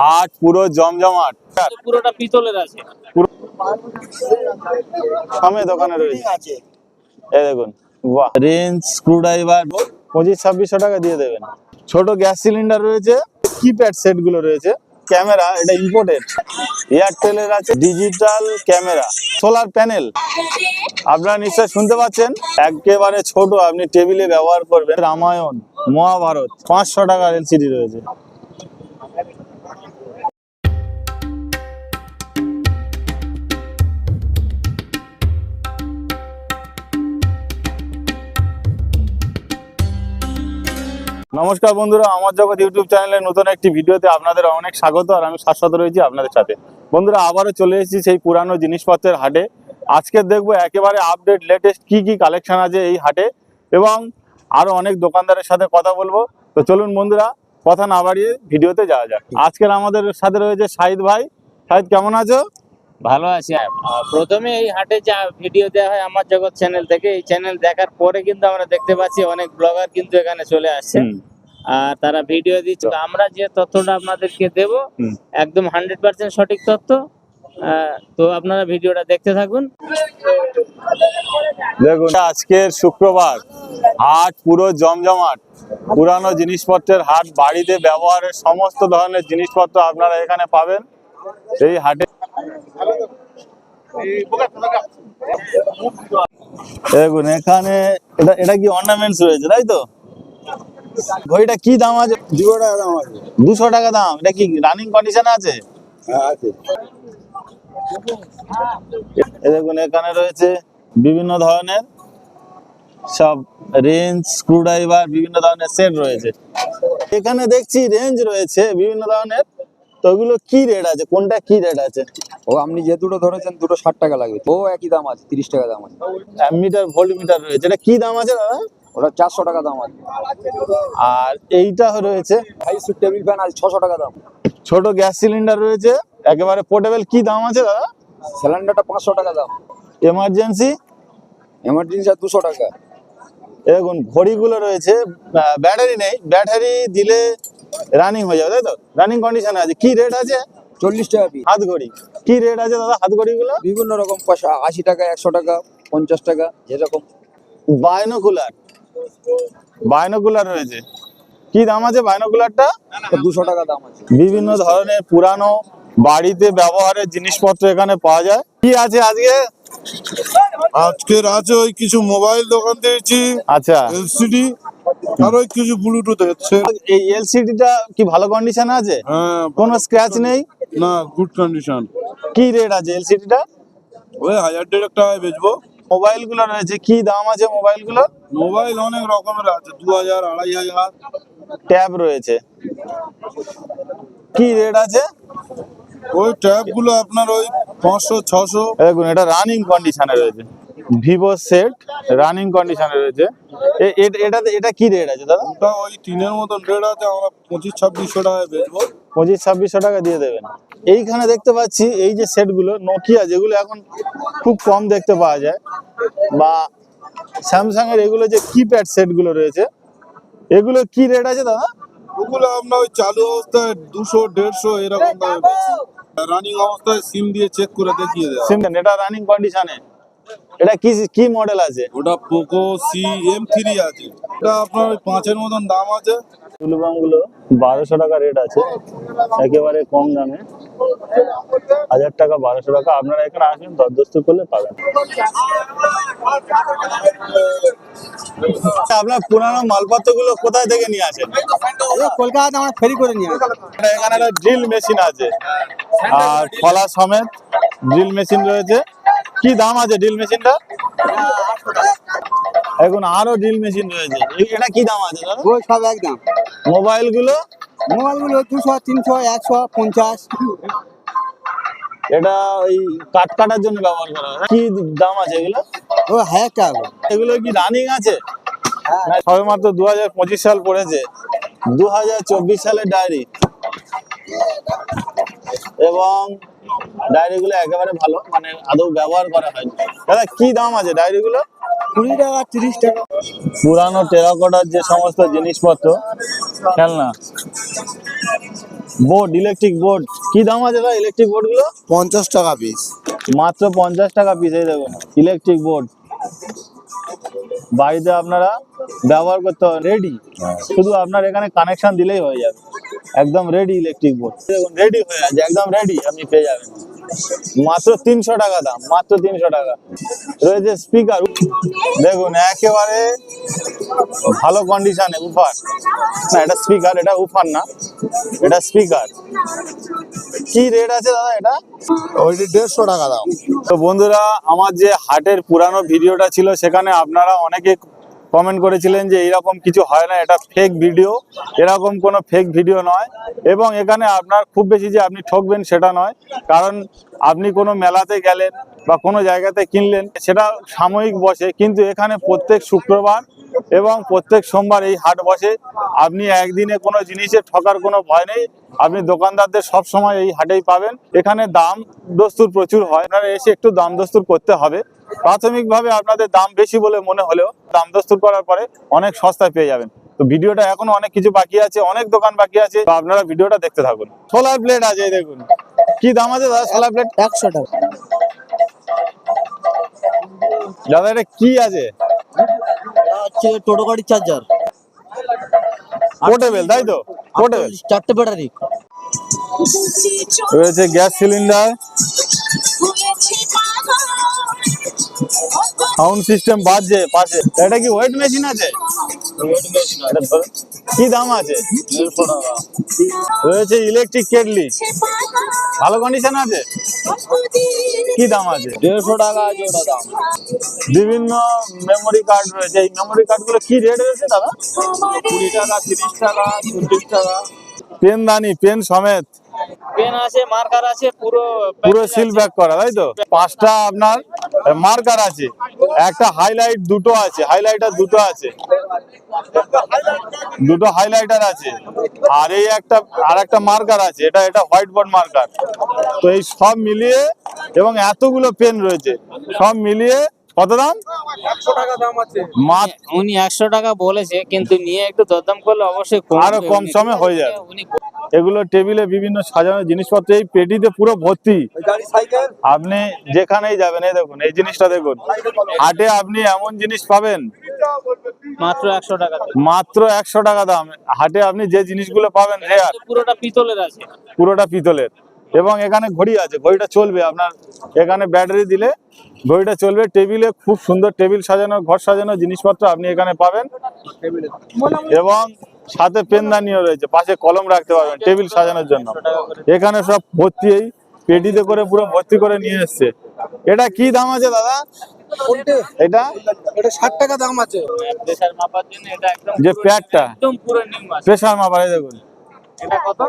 হাট পুরো জমজমাট। পুরোটা পিতলের আছে। সামনে দোকানে রয়েছে। এই দেখুন বাহ। রেঞ্জ স্ক্রুড্রাইভার পঁচিশ ছাব্বিশশো টাকা দিয়ে দেবেন। ছোট গ্যাস সিলিন্ডার রয়েছে কিপ্যাড সেটগুলো রয়েছে ক্যামেরা এটা ইম্পোর্টেড এয়ারটেলের আছে ডিজিটাল ক্যামেরা সোলার প্যানেল আপনারা নিশ্চয় শুনতে পাচ্ছেন একেবারে ছোট আপনি টেবিলে ব্যবহার করবেন। রামায়ণ মহাভারত পাঁচশো টাকার এলসিডি রয়েছে। নমস্কার বন্ধুরা, আমার জগৎ ইউটিউব চ্যানেলে নতুন একটি ভিডিওতে আপনাদের অনেক স্বাগত আর আমি শাশ্বত রয়েছি আপনাদের সাথে। বন্ধুরা, আবারও চলে এসেছি সেই পুরানো জিনিসপত্রের হাটে। আজকে দেখব একেবারে আপডেট লেটেস্ট কি কি কালেকশন আছে এই হাটে এবং আরও অনেক দোকানদারের সাথে কথা বলব। তো চলুন বন্ধুরা, কথা না বাড়িয়ে ভিডিওতে যাওয়া যাক। আজকের আমাদের সাথে রয়েছে শাহিদ ভাই। শাহিদ কেমন আছো? ভালো আছি। প্রথমে এই হাটে যা ভিডিও দেওয়া হয় আমার জগৎ চ্যানেল থেকে এই চ্যানেল দেখার পরে কিন্তু আমরা দেখতে পাচ্ছি অনেক ব্লগার কিন্তু এখানে চলে আসছে। আর তারা ভিডিও দিচ্ছে। আমরা যে তথ্যটা আপনাদেরকে দেব একদম হান্ড্রেড পার্সেন্ট সঠিক তথ্য। তো আপনারা ভিডিওটা দেখতে থাকুন। দেখুন আজকের শুক্রবার হাট পুরো জমজমাট। পুরানো জিনিসপত্রের হাট বাড়িতে ব্যবহারের সমস্ত ধরনের জিনিসপত্র আপনারা এখানে পাবেন। এই হাটে দেখুন এখানে এটা এটা কি অর্নামেন্টস রয়েছে তাই তো? ঘড়িটা কি দাম আছে? দুশো টাকা দাম আছে। দুশো টাকা দাম। এটা কি রানিং কন্ডিশনে আছে? হ্যাঁ দেখুন এখানে রয়েছে বিভিন্ন ধরনের সব রেঞ্জ স্ক্রুড্রাইভার বিভিন্ন ধরনের সেট রয়েছে। এখানে দেখছি রেঞ্জ রয়েছে বিভিন্ন ধরনের তো ওগুলো কি রেট আছে? কোনটা কি রেট আছে? ও আপনি যে দুটো ধরেছেন দুটো ষাট টাকা লাগবে। ও একই দাম আছে তিরিশ টাকা দাম আছে। মিটার ভোল্ট মিটার রয়েছে। এটা কি দাম আছে দাদা? ওটা চারশো টাকা দাম আছে। আর এইটা রয়েছে? হাই সুট টেবিল ফ্যান আছে ছশো টাকা দাম। ছোট গ্যাস সিলিন্ডার রয়েছে। একেবারে পোর্টেবল কি দাম আছে দাদা? সিলিন্ডারটা পাঁচশো টাকা দাম। এমার্জেন্সি এমার্জেন্সি আর দুশো টাকা। দেখুন ঘড়িগুলো রয়েছে। ব্যাটারি নেই। ব্যাটারি দিলে রানিং হয়ে যাবে তাই তো? রানিং কন্ডিশনে আছে। কি রেট আছে? চল্লিশ টাকা পিস হাত ঘড়ি কি রেট আছে দাদা হাত ঘড়িগুলো বিভিন্ন রকম পয়সা আশি টাকা একশো টাকা পঞ্চাশ টাকা যেরকম। বায়নোকুলার বায়নোকুলার রয়েছে। কি দাম আছে বায়নোকুলারটা দুশো টাকা দাম আছে। বিভিন্ন ধরনের পুরানো বাড়িতে ব্যবহারের জিনিসপত্র এখানে পাওয়া যায়। কি আছে আজকে? আজকের আছে ওই কিছু মোবাইল দোকান দিয়েছি। আচ্ছা। এলসিডি। আর কিছু ব্লুটুথ হচ্ছে এই এলসিডিটা কি ভালো কন্ডিশনে আছে? হ্যাঁ কোনো স্ক্র্যাচ নেই? না গুড কন্ডিশন কি রেট আছে এলসিডিটা ওই হাজার দেড়েক টাকায় বেচবো। মোবাইলগুলো রয়েছে কি দাম আছে মোবাইলগুলো মোবাইল অনেক রকমের আছে দু হাজার আড়াই হাজার। ট্যাব রয়েছে। কি রেট আছে? ওই ট্যাবগুলো আপনার ওই পাঁচশো ছশো। দেখুন এটা রানিং কন্ডিশনে রয়েছে। ভিভো সেট রানিং কন্ডিশনে রয়েছে। এ- এ- এটাতে এটা কি রেট আছে দাদা? ওটা ওই টিনের মতন রেট আছে আমরা পঁচিশ ছাব্বিশশো টাকায় বেচবো। পঁচিশ ছাব্বিশশো টাকা দিয়ে দেবেন। এইখানে দেখতে পাচ্ছি এই যে সেটগুলো নোকিয়া যেগুলো এখন খুব কম দেখতে পাওয়া যায় বা স্যামসাং এর এগুলো যে কিপ্যাড সেটগুলো রয়েছে এগুলো কি রেট আছে দাদা? ওগুলো আমরা ওই চালু অবস্থায় দুশো দেড়শো এরকম রানিং অবস্থায় সিম দিয়ে চেক করে দেখিয়ে দেয় সিম এটা রানিং কন্ডিশনে এটা কি কি মডেল আছে? ওটা পোকো সি এম থ্রি আছে। ওটা আপনার পাঁচের মতন দাম আছে। টুলুবামগুলো বারোশো টাকা রেট আছে। একেবারে কম দামে। হাজার টাকা বারোশো টাকা। আপনারা এখানে আসেন দরদস্ত করলে পাবেন। আপনার পুরানো মালপত্রগুলো কোথায় থেকে নিয়ে আসেন? কলকাতা আমরা ফেরি করে নিয়ে আসি। এখানে একটা ড্রিল মেশিন আছে। আর ফলা সমেত ড্রিল মেশিন রয়েছে। কি দাম আছে ড্রিল মেশিনটা এখন আরও ড্রিল মেশিন রয়েছে। এটা কি দাম আছে দাদা? ওই সব একদম। মোবাইলগুলো? মোবাইলগুলো দুশো তিনশো একশো পঞ্চাশ। এটা ওই কাট কাটার জন্য ব্যবহার করা হয়। কি দাম আছে এগুলো? ও টাকা এগুলো কি রানিং আছে? না, সবে মাত্র দু হাজার পঁচিশ সাল পড়েছে। দু হাজার চব্বিশ সালের ডায়েরি এবং ডায়েরিগুলো একেবারে ভালো মানে আদৌ ব্যবহার করা হয় দাদা কি দাম আছে ডায়েরিগুলো কুড়ি টাকা তিরিশ টাকা। পুরানো টেরাকোটার যে সমস্ত জিনিসপত্র খেলনা বোর্ড ইলেকট্রিক বোর্ড কি দাম আছে ভাই ইলেকট্রিক বোর্ডগুলো? পঞ্চাশ টাকা পিস মাত্র পঞ্চাশ টাকা পিস এই দেখুন ইলেকট্রিক বোর্ড বাড়িতে আপনারা ব্যবহার করতে হবে রেডি শুধু আপনার এখানে কানেকশন দিলেই হয়ে যাবে। একদম রেডি ইলেকট্রিক বোর্ড দেখুন রেডি হয়ে আছে একদম রেডি আপনি পেয়ে যাবেন। মাত্র তিনশো টাকা দাম মাত্র তিনশো টাকা। রয়েছে স্পিকার দেখুন একেবারে ভালো কন্ডিশনে উফার। না এটা স্পিকার এটা উফার না এটা স্পিকার কি রেট আছে দাদা এটা? ওইটি দেড়শো টাকা দাম। তো বন্ধুরা আমার যে হাটের পুরানো ভিডিওটা ছিল সেখানে আপনারা অনেকে কমেন্ট করেছিলেন যে এরকম কিছু হয় না, এটা ফেক ভিডিও এরকম কোনো ফেক ভিডিও নয়। এবং এখানে আপনার খুব বেশি যে আপনি ঠকবেন সেটা নয়। কারণ আপনি কোনো মেলাতে গেলেন বা কোনো জায়গাতে কিনলেন, সেটা সাময়িক বসে, কিন্তু এখানে প্রত্যেক শুক্রবার এবং প্রত্যেক সোমবার এই হাট বসে। আপনি একদিনে কোনো জিনিসের ঠকার কোনো ভয় নেই। আপনি দোকানদারদের সব সময় এই হাটেই পাবেন। এখানে দাম দস্তুর প্রচুর হয়। আপনারা এসে একটু দাম দস্তুর করতে হবে। প্রাথমিকভাবে আপনাদের দাম বেশি বলে মনে হলেও দাম দস্তুর করার পরে অনেক সস্তায় পেয়ে যাবেন। তো ভিডিওটা এখনও অনেক কিছু বাকি আছে অনেক দোকান বাকি আছে আপনারা ভিডিওটা দেখতে থাকুন। সোলার প্লেট আছে দেখুন। কি দাম আছে দাদা সোলার প্লেট একশো টাকা। দাদা এটা কি আছে? টোটো গাড়ির চার্জার পোর্টেবল তাই তো? পোর্টেবল চারটে ব্যাটারি রয়েছে গ্যাস সিলিন্ডার। সাউন্ড সিস্টেম বাজছে পাশে। এটা কি ওয়েট মেশিন আছে। কি দাম আছে? রয়েছে ইলেকট্রিক কেটলি। ভালো কন্ডিশন আছে? কি দাম আছে? দেড়শো টাকা আছে ওটা দাম। বিভিন্ন মেমোরি কার্ড রয়েছে। এই মেমোরি কার্ডগুলো কি রেট রয়েছে দাদা? কুড়ি টাকা তিরিশ টাকা চল্লিশ টাকা। পেনদানি পেন সমেত। পেন আছে মার্কার আছে পুরো পুরো সিল ব্যাক করা তাই তো? পাঁচটা আপনার মার্কার আছে। একটা হাইলাইট দুটো আছে হাইলাইটার দুটো আছে। দুটো হাইলাইটার আছে। আর এই একটা আর একটা মার্কার আছে এটা এটা হোয়াইট বোর্ড মার্কার তো এই সব মিলিয়ে এবং এতগুলো পেন রয়েছে সব মিলিয়ে কত দাম? মাত্র উনি একশো টাকা বলেছে কিন্তু নিয়ে একটু দরদাম করলে অবশ্যই আরও কম উনি- সমে হয়ে যাবে। এগুলো টেবিলে বিভিন্ন সাজানো জিনিসপত্র এই পেটিতে পুরো ভর্তি। আপনি যেখানেই যাবেন এই দেখুন এই জিনিসটা দেখুন। হাটে আপনি এমন জিনিস পাবেন। মাত্র একশো টাকা মাত্র একশো টাকা দাম। হাটে আপনি যে জিনিসগুলো পাবেন রেয়ার পুরোটা পিতলের আছে। পুরোটা পিতলের। এবং এখানে ঘড়ি আছে ঘড়িটা চলবে। আপনার এখানে ব্যাটারি দিলে ঘড়িটা চলবে টেবিলে খুব সুন্দর টেবিল সাজানো ঘর সাজানো জিনিসপত্র আপনি এখানে পাবেন। এবং সাথে পেনদানিও রয়েছে পাশে কলম রাখতে পারবেন টেবিল সাজানোর জন্য। এখানে সব ভর্তি এই পেটিতে করে পুরো ভর্তি করে নিয়ে এসছে। এটা কি দাম আছে দাদা? এটা? এটা ষাট টাকা দাম আছে। মাপার জন্য এটা একদম যে প্যাডটা? একদম পুরো নিউ আছে। প্রেসার মাপার দেখুন। এটা কত?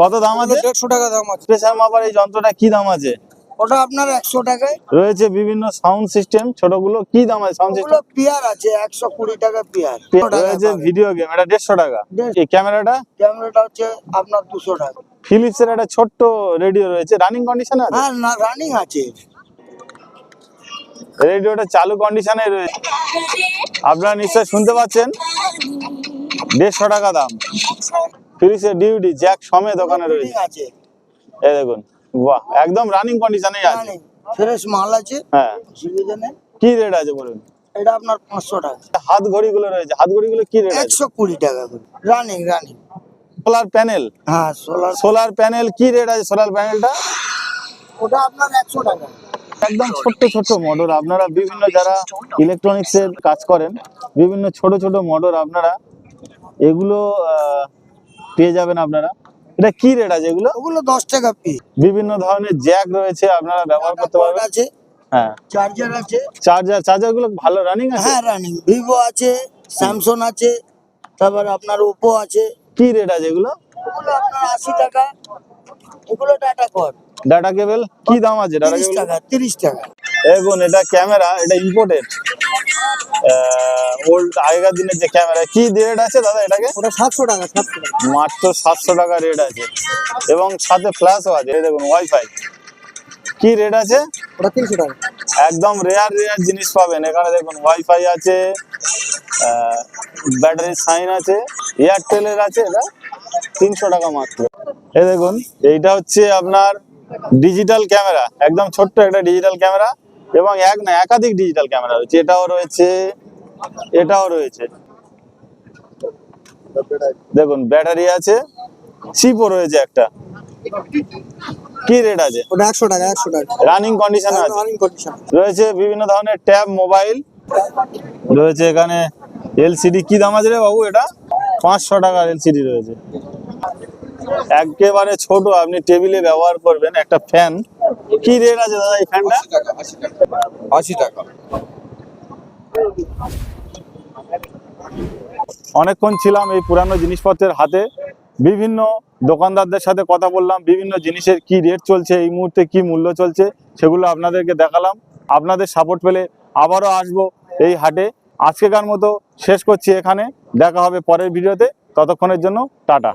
কত দাম আছে? দেড়শো টাকা দাম আছে। প্রেসার মাপার এই যন্ত্রটা কি দাম আছে? ওটা আপনার একশো টাকায়। রয়েছে বিভিন্ন সাউন্ড সিস্টেম ছোটগুলো। কি দাম আছে সাউন্ড সিস্টেম? পিয়ার আছে একশো কুড়ি টাকা পিয়ার। রয়েছে ভিডিও গেম। এটা দেড়শো টাকা। এই ক্যামেরাটা? ক্যামেরাটা হচ্ছে আপনার দুশো টাকা। ফিলিপস এর একটা ছোট্ট রেডিও রয়েছে। রানিং কন্ডিশন আছে? হ্যাঁ না রানিং আছে। রেডিওটা চালু কন্ডিশনে রয়েছে আপনারা নিশ্চয়ই শুনতে পাচ্ছেন? দেড়শো টাকা দাম। ফিলিপস এর ডিউডি জ্যাক ওখানে Fitting রয়েছে। এই দেখুন। বাহ একদম রানিং কন্ডিশনেই আছে। ফ্রেশ মাল আছে। হ্যাঁ। কি রেট আছে বলুন? এটা আপনার পাঁচশো টাকা। হাত ঘড়ি গুলো রয়েছে হাত ঘড়ি গুলো কি রেট একশো কুড়ি টাকা করে। রানিং রানিং সোলার প্যানেল হ্যাঁ সোলার সোলার প্যানেল কি রেট আছে সোলার প্যানেলটা ওটা আপনার একশো টাকা। একদম ছোট্ট ছোট্ট মোটর আপনারা বিভিন্ন যারা ইলেকট্রনিক্স এর কাজ করেন বিভিন্ন ছোট ছোট মোটর আপনারা এগুলো পেয়ে যাবেন আপনারা। এটা কি রেট আছে এগুলো? ওগুলো দশ টাকা পিস বিভিন্ন ধরনের জ্যাক রয়েছে আপনারা ব্যবহার করতে পারবেন। আছে হ্যাঁ। চার্জার আছে। চার্জার চার্জারগুলো ভালো রানিং আছে? হ্যাঁ রানিং ভিভো আছে স্যামসং আছে তারপর আপনার ওপো আছে। কি রেট আছে এগুলো? ওগুলো আপনার আশি টাকা। ওগুলো টাটা কর ডাটা কেবল কি দাম আছে? ডাটা কেবল টাকা তিরিশ টাকা। দেখুন এটা ক্যামেরা এটা ইম্পোর্টেড ওল্ড আগেকার দিনের যে ক্যামেরা কি রেট আছে দাদা এটাকে? ওটা সাতশো টাকা সাতশো টাকা। মাত্র সাতশো টাকা রেট আছে। এবং সাথে ফ্ল্যাশও আছে দেখুন ওয়াইফাই কি রেট আছে? ওটা তিনশো টাকা। একদম রেয়ার রেয়ার জিনিস পাবেন। এখানে দেখুন ওয়াইফাই আছে ব্যাটারি সাইন আছে এয়ারটেলের আছে এটা তিনশো টাকা মাত্র। এই দেখুন এইটা হচ্ছে আপনার ডিজিটাল ক্যামেরা একদম ছোট্ট একটা ডিজিটাল ক্যামেরা এবং এক না একাধিক ডিজিটাল ক্যামেরা রয়েছে। এটাও রয়েছে এটাও রয়েছে। দেখুন ব্যাটারি আছে চিপও রয়েছে একটা। কি রেট আছে? ওটা একশো টাকা একশো টাকা। রানিং কন্ডিশন আছে। রানিং কন্ডিশন রয়েছে বিভিন্ন ধরনের ট্যাব মোবাইল রয়েছে এখানে এলসিডি কি দাম আছে রে বাবু এটা? পাঁচশো টাকার এলসিডি রয়েছে। একেবারে ছোট আপনি টেবিলে ব্যবহার করবেন একটা ফ্যান কি রেট আছে দাদা এই ফ্যানটা আশি টাকা অনেকক্ষণ ছিলাম এই পুরানো জিনিসপত্রের হাতে। বিভিন্ন দোকানদারদের সাথে কথা বললাম বিভিন্ন জিনিসের কি রেট চলছে এই মুহূর্তে কি মূল্য চলছে সেগুলো আপনাদেরকে দেখালাম। আপনাদের সাপোর্ট পেলে আবারও আসব এই হাটে। আজকেকার মতো শেষ করছি এখানে। দেখা হবে পরের ভিডিওতে ততক্ষণের জন্য টাটা।